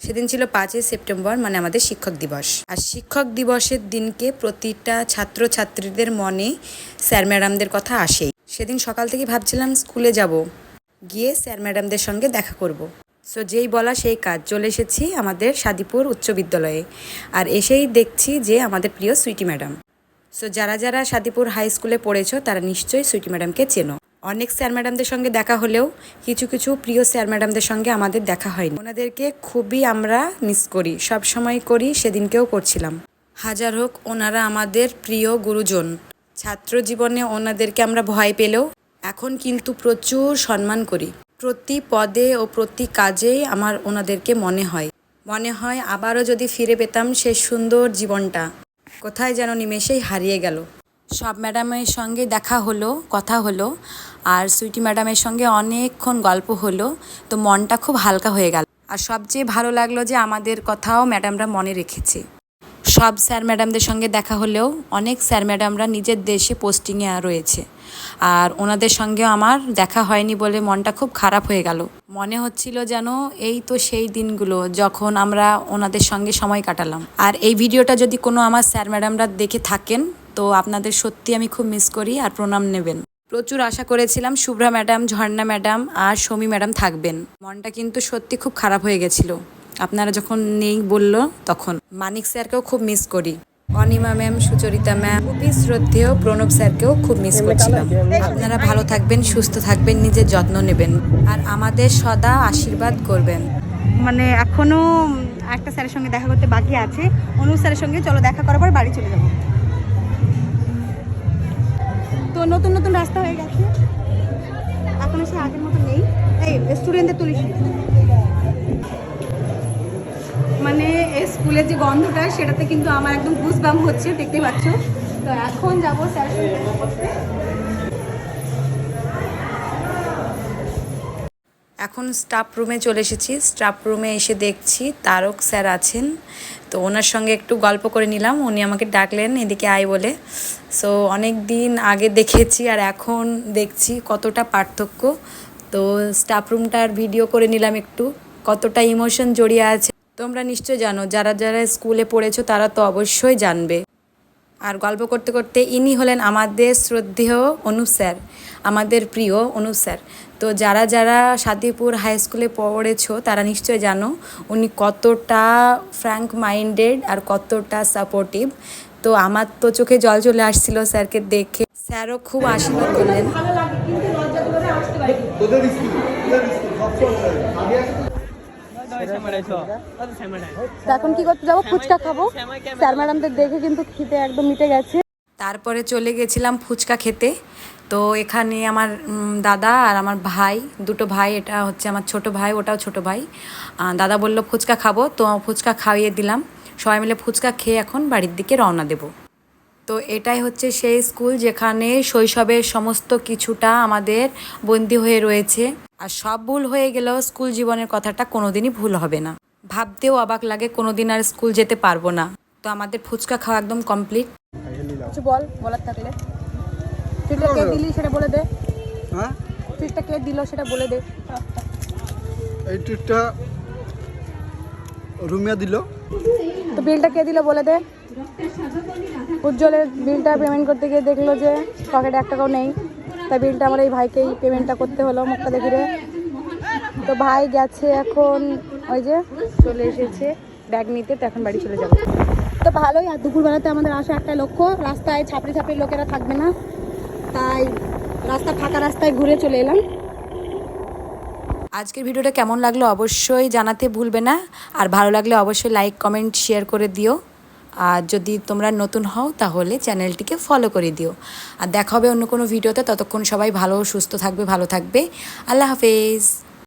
সেদিন ছিল পাঁচই সেপ্টেম্বর মানে আমাদের শিক্ষক দিবস। আর শিক্ষক দিবসের দিনকে প্রতিটা ছাত্রছাত্রীদের মনে স্যার ম্যাডামদের কথা আসেই সেদিন সকাল থেকে ভাবছিলাম, স্কুলে যাব। গিয়ে স্যার ম্যাডামদের সঙ্গে দেখা করব। সো যেই বলা সেই কাজ। চলে এসেছি আমাদের সাদিপুর উচ্চ বিদ্যালয়ে। আর এসেই দেখছি যে আমাদের প্রিয় সুইটি ম্যাডাম। সো যারা যারা সাদিপুর হাই স্কুলে পড়েছো, তারা নিশ্চয়ই সুইটি ম্যাডামকে চেনো। অনেক স্যার ম্যাডামদের সঙ্গে দেখা হলেও কিছু কিছু প্রিয় স্যার ম্যাডামদের সঙ্গে আমাদের দেখা হয়নি। ওনাদেরকে খুবই আমরা মিস করি সব সময় করি, সেদিনকেও করছিলাম। হাজার হোক ওনারা আমাদের প্রিয় গুরুজন। ছাত্র জীবনে ওনাদেরকে আমরা ভয় পেলেও এখন কিন্তু প্রচুর সম্মান করি। প্রতি পদে ও প্রতি কাজেই আমার ওনাদেরকে মনে হয়। মনে হয় আবারও যদি ফিরে পেতাম সেই সুন্দর জীবনটা। কোথায় যেন নিমেষেই হারিয়ে গেল। সব ম্যাডামের সঙ্গে দেখা হলো, কথা হলো। আর সুইটি ম্যাডামের সঙ্গে অনেকক্ষণ গল্প হলো। তো মনটা খুব হালকা হয়ে গেল। আর সবচেয়ে ভালো লাগল যে আমাদের কথাও ম্যাডামরা মনে রেখেছে। সব স্যার ম্যাডামদের সঙ্গে দেখা হলেও অনেক স্যার ম্যাডামরা নিজের দেশে পোস্টিংয়ে রয়েছে। আর ওনাদের সঙ্গেও আমার দেখা হয়নি বলে মনটা খুব খারাপ হয়ে গেল। মনে হচ্ছিল যেন এই তো সেই দিনগুলো যখন আমরা ওনাদের সঙ্গে সময় কাটালাম। আর এই ভিডিওটা যদি কোনো আমার স্যার ম্যাডামরা দেখে থাকেন তো আপনাদের সত্যি আমি খুব মিস করি আর প্রণাম নেবেন। প্রচুর আশা করেছিলাম শুভ্রা ম্যাডাম, ঝর্ণা ম্যাডাম আর সৌমি ম্যাডাম থাকবেন। মনটা কিন্তু সত্যি খুব খারাপ হয়ে গেছিল। আপনারা যখন নেই বলল তখন। মানিক স্যারকেও খুব মিস করি। অনিমা ম্যাম, সুচরিতা ম্যাম খুবই শ্রদ্ধেয় প্রণব স্যারকেও খুব মিস করছিলাম। আপনারা ভালো থাকবেন, সুস্থ থাকবেন, নিজের যত্ন নেবেন। আর আমাদের সদা আশীর্বাদ করবেন। মানে এখনও একটা স্যারের সঙ্গে দেখা করতে বাকি আছে। অনুজ স্যারের সঙ্গে চলো দেখা করার পর বাড়ি চলে যাব। তো নতুন নতুন রাস্তা হয়ে গেছে। এখন সে আগের মতো নেই। এই স্টুডেন্টদের তুলিস মানে এই স্কুলের যে গন্ধটা, সেটাতে কিন্তু আমার একদম গুসবাম হচ্ছে, দেখতে পাচ্ছ। তো এখন যাব স্যারের সঙ্গে দেখা করতে এখন স্টাফ রুমে চলে এসেছি। স্টাফ রুমে এসে দেখছি তারক স্যার আছেন। তো ওনার সঙ্গে একটু গল্প করে নিলাম। উনি আমাকে ডাকলেন, এদিকে আয় বলে। সো অনেক দিন আগে দেখেছি আর এখন দেখছি কতটা পার্থক্য। তো স্টাফ রুমটার ভিডিও করে নিলাম একটু। কতটা ইমোশন জড়িয়ে আছে। তোমরা নিশ্চয় জানো, যারা যারা স্কুলে পড়েছো তারা তো অবশ্যই জানবে। আর গল্প করতে করতে ইনি হলেন আমাদের শ্রদ্ধেয় অনুপ স্যার আমাদের প্রিয় অনুপ স্যার। তো যারা যারা সাদিপুর হাই স্কুলে পড়েছো তারা নিশ্চয় জানো উনি কতটা ফ্র্যাঙ্ক মাইন্ডেড আর কতটা সাপোর্টিভ তো আমার তো চোখে জল চলে আসছিল স্যারকে দেখে। স্যারও খুব আশীর্বাদ করলেন। এখন কি করতে যাব? ফুচকা খাব। স্যার ম্যাডামদের দেখে কিন্তু খিদে একদম মিটে গেছে। তারপরে চলে গেছিলাম ফুচকা খেতে। তো এখানে আমার দাদা আর আমার ভাই দুটো ভাই এটা হচ্ছে আমার ছোট ভাই ওটাও ছোট ভাই। দাদা বলল ফুচকা খাব। তো ফুচকা খাইয়ে দিলাম। সবাই মিলে ফুচকা খেয়ে এখন বাড়ির দিকে রওনা দেব। তো এটাই হচ্ছে সেই স্কুল যেখানে শৈশবের সমস্ত কিছুটা আমাদের বন্দি হয়ে রয়েছে। আর সব ভুল হয়ে গেলেও স্কুল জীবনের কথাটা কোনোদিনই ভুল হবে না। ভাবতেও অবাক লাগে কোনোদিন আর স্কুল যেতে পারব না। তো আমাদের ফুচকা খাওয়া একদম কমপ্লিট কিছু বল বলার থাকলে। ট্রিটটা কে দিলি সেটা বলে দে। হ্যাঁ? ট্রিটটা কে দিল সেটা বলে দে। এই ট্রিটটা রুমিয়া দিল। তো বিলটা কে দিল বলে দে। উজ্জ্বলের বিলটা পেমেন্ট করতে গিয়ে দেখল যে পকেটে এক টাকাও নেই। তাই বিলটা আমার এই ভাইকেই পেমেন্টটা করতে হলো মুখটা দেখে তো ভাই গেছে এখন, ওই যে চলে এসেছে ব্যাগ নিতে, তো এখন বাড়ি চলে যাব। তো ভালোই, আর দুপুরবেলাতে আমাদের আসা একটা লক্ষ্য, রাস্তায় ছাপড়ি ছাপড়ি লোকেরা থাকবে না। তাই রাস্তা ফাঁকা রাস্তায় ঘুরে চলে এলাম। আজকের ভিডিওটা কেমন লাগল অবশ্যই জানাতে ভুলবে না, আর ভালো লাগলে অবশ্যই লাইক কমেন্ট শেয়ার করে দিও। আর যদি তোমরা নতুন হও, তাহলে চ্যানেলটিকে ফলো করে দিও। আর দেখা হবে অন্য কোনো ভিডিওতে। ততক্ষণ সবাই ভালো, সুস্থ থাকবে, ভালো থাকবে। আল্লাহ হাফেজ।